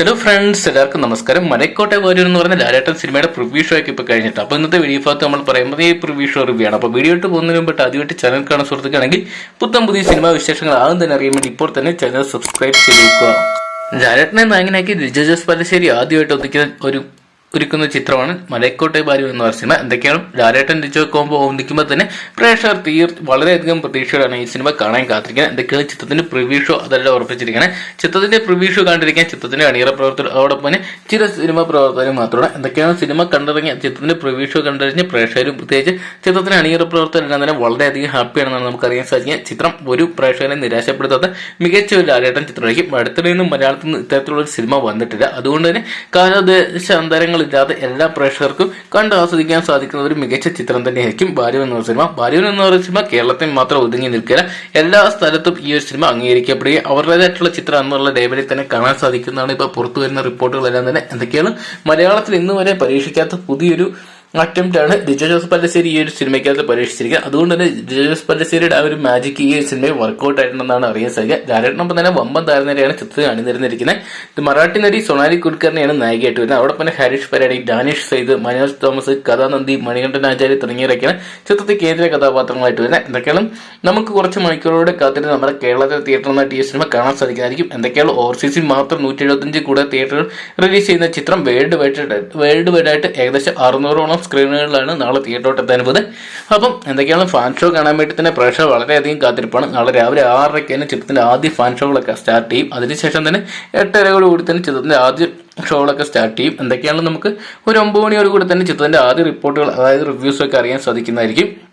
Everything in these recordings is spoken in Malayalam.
ഹലോ ഫ്രണ്ട്സ് എല്ലാവർക്കും നമസ്കാരം. മലക്കോട്ടെ വാര്യർ എന്ന് പറഞ്ഞ ലാലേട്ടൻ സിനിമയുടെ പ്രിവ്യൂ ഷോ ഒക്കെ ഇപ്പോൾ കഴിഞ്ഞിട്ട്. അപ്പോൾ ഇന്നത്തെ വീഡിയോ ഭാഗത്ത് നമ്മൾ പറയുമ്പോൾ ഈ പ്രിവ്യൂ ഷോ റിവ്യൂ ആണ്. അപ്പോൾ വീഡിയോ ഇട്ട് പോകുന്നതിന് മുമ്പ് ആദ്യമായിട്ട് ചാനൽ കാണാൻ സുഹൃത്തുക്കാണെങ്കിൽ പുത്തം പുതിയ സിനിമാ വിശേഷങ്ങൾ ആദ്യം തന്നെ അറിയാൻ വേണ്ടി ഇപ്പോൾ തന്നെ ചാനൽ സബ്സ്ക്രൈബ് ചെയ്ത് വെക്കുക. ലാലേട്ടനെ നായകനാക്കി ലിജോ ജോസ് പല്ലശ്ശേരി ആദ്യമായിട്ട് ഒതുക്കിയ ഒരു ഒരുക്കുന്ന ചിത്രമാണ് മലയക്കോട്ടെ ബാലു എന്ന് സിനിമ. എന്തൊക്കെയാണ്? ലാലേട്ടൻ ലിജോ കോമ്പോ ഒന്നിക്കുമ്പോൾ തന്നെ പ്രേക്ഷകർ തീർ വളരെയധികം പ്രതീക്ഷയോടാണ് ഈ സിനിമ കാണാൻ കാത്തിരിക്കുന്നത്. എന്തൊക്കെയാണ് ചിത്രത്തിന്റെ പ്രിവ്യൂ ഷോ അതെല്ലാം ഉറപ്പിച്ചിരിക്കുന്നത് ചിത്രത്തിന്റെ പ്രിവ്യൂ ഷോ കണ്ടിരിക്കാൻ ചിത്രത്തിന്റെ അണിയറ പ്രവർത്തകർ അതോടൊപ്പം തന്നെ ചില സിനിമ പ്രവർത്തകരും മാത്രമാണ്. എന്തൊക്കെയാണ് സിനിമ കണ്ടിറങ്ങിയ ചിത്രത്തിന്റെ പ്രിവ്യൂ ഷോ കണ്ടറിഞ്ഞ് പ്രേക്ഷകരും പ്രത്യേകിച്ച് ചിത്രത്തിന്റെ അണിയറ പ്രവർത്തകരെല്ലാം തന്നെ വളരെയധികം ഹാപ്പിയാണെന്നാണ് നമുക്ക് അറിയാൻ സാധിക്കുക. ചിത്രം ഒരു പ്രേക്ഷകനെ നിരാശപ്പെടുത്താത്ത മികച്ച ഒരു ലാലേട്ടൻ ചിത്രമായിരിക്കും. അടുത്തിടെ നിന്നും മലയാളത്തിൽ നിന്ന് ഇത്തരത്തിലുള്ള സിനിമ വന്നിട്ടില്ല. അതുകൊണ്ട് തന്നെ കാലദേശാന്തരങ്ങളില്ലാതെ എല്ലാ പ്രേക്ഷകർക്കും കണ്ട് ആസ്വദിക്കാൻ സാധിക്കുന്ന ഒരു മികച്ച ചിത്രം തന്നെയായിരിക്കും ബാലു എന്ന സിനിമ. ബാലു എന്ന് പറയുന്ന സിനിമ കേരളത്തിൽ മാത്രം ഒതുങ്ങി നിൽക്കില്ല. എല്ലാ സ്ഥലത്തും ഈ ഒരു സിനിമ അംഗീകരിക്കപ്പെടുകയും അവരുടേതായിട്ടുള്ള ചിത്രം എന്നുള്ള ലേബലിൽ തന്നെ കാണാൻ സാധിക്കുന്നതാണ് ഇപ്പോൾ പുറത്തു വരുന്ന റിപ്പോർട്ടുകളെല്ലാം തന്നെ. എന്തൊക്കെയാണ്? മലയാളത്തിൽ ഇന്നുവരെ പരീക്ഷിക്കാത്ത പുതിയൊരു അറ്റംപ്റ്റ് ആണ് ലിജോ ജോസ് പല്ലശ്ശേരി ഈ ഒരു സിനിമയ്ക്കകത്ത് പരീക്ഷിച്ചിരിക്കുക അതുകൊണ്ട് തന്നെ ലിജോ ജോസ് പല്ലശ്ശേരിയുടെ ആ ഒരു മാജിക് ഈ സിനിമയിൽ വർക്കൗട്ട് ആയിട്ടുണ്ടെന്നാണ് അറിയാൻ സാധിക്കുക. ലാലേട്ടനൊപ്പം തന്നെ വമ്പൻ താരനിരയാണ് ചിത്രത്തിൽ അണിനിരുന്നിരിക്കുന്നത്. മറാഠി നടി സൊണാലി കുൽക്കറിനെയാണ് നായികയായിട്ട് വരുന്നത്. അവിടെ തന്നെ ഹരീഷ് പരാടി ഡാനിഷ് സൈദ് മനോജ് തോമസ് കഥാനന്ദി മണികണ്ഠൻ ആചാര്യ തുടങ്ങിയവരൊക്കെയാണ് ചിത്രത്തിൽ കേന്ദ്ര കഥാപാത്രങ്ങളായിട്ട് വരുന്നത്. എന്തൊക്കെയാണ്? നമുക്ക് കുറച്ച് മണിക്കൂറുകളുടെ കാത്തിന് നമ്മുടെ കേരളത്തിലെ തിയേറ്ററിൽ ഈ സിനിമ കാണാൻ സാധിക്കുന്നതായിരിക്കും. എന്തൊക്കെയാണ്? ഓവർസീസിൽ മാത്രം നൂറ്റി എഴുപത്തഞ്ച് കൂടെ തിയേറ്ററുകൾ റിലീസ് ചെയ്യുന്ന ചിത്രം വേൾഡ് വൈഡ് വേൾഡ് വൈഡായിട്ട് ഏകദേശം അറുന്നൂറോളം സ്ക്രീനുകളിലാണ് നാളെ തിയേറ്ററോട്ട് എത്താൻ പോകുന്നത് അപ്പം എന്തൊക്കെയാണ് ഫാൻ ഷോ കാണാൻ വേണ്ടി തന്നെ പ്രേക്ഷകർ വളരെയധികം കാത്തിരിപ്പാണ്. നാളെ രാവിലെ ആറരയ്ക്ക് തന്നെ ചിത്രത്തിന്റെ ആദ്യ ഫാൻ ഷോകളൊക്കെ സ്റ്റാർട്ട് ചെയ്യും. അതിനുശേഷം തന്നെ എട്ടരയോട് കൂടി തന്നെ ചിത്രത്തിന്റെ ആദ്യ ഷോകളൊക്കെ സ്റ്റാർട്ട് ചെയ്യും. എന്തൊക്കെയാണെങ്കിലും നമുക്ക് ഒരു ഒമ്പത് മണിയോട് കൂടി തന്നെ ചിത്രത്തിന്റെ ആദ്യ റിപ്പോർട്ടുകൾ അതായത് റിവ്യൂസൊക്കെ അറിയാൻ സാധിക്കുന്നതായിരിക്കും.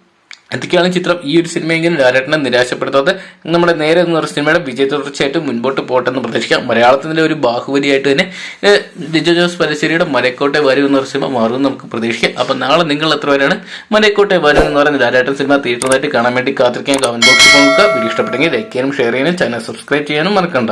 എന്തൊക്കെയാണ് ചിത്രം? ഈ ഒരു സിനിമയെങ്കിലും ലാലേട്ടനെ നിരാശപ്പെടുത്താതെ നമ്മുടെ നേരെ എന്ന് പറഞ്ഞ സിനിമയുടെ വിജയ തുടർച്ചയായിട്ട് മുൻപോട്ട് പോട്ടെന്ന് പ്രതീക്ഷിക്കാം. മലയാളത്തിന്റെ ഒരു ബാഹുബലിയായിട്ട് തന്നെ ലിജോ ജോസ് പലശ്ശേരിയുടെ മലക്കോട്ടെ വരും എന്ന് പറഞ്ഞ സിനിമ മാറുമെന്ന് നമുക്ക് പ്രതീക്ഷിക്കാം. അപ്പൊ നാളെ നിങ്ങൾ എത്ര പേരാണ്? മലക്കോട്ടെ വരും എന്ന് പറയുന്ന ലാലേട്ടൻ സിനിമ തിയേറ്ററിലായിട്ട് കാണാൻ വേണ്ടി കാത്തിരിക്കാൻ കമന്റ് ബോക്സിൽ നോക്കുക വീഡിയോ ഇഷ്ടപ്പെട്ടെങ്കിൽ ലൈക്ക് ചെയ്യാനും ഷെയർ ചെയ്യാനും ചാനൽ സബ്സ്ക്രൈബ് ചെയ്യാനും മറക്കണ്ട.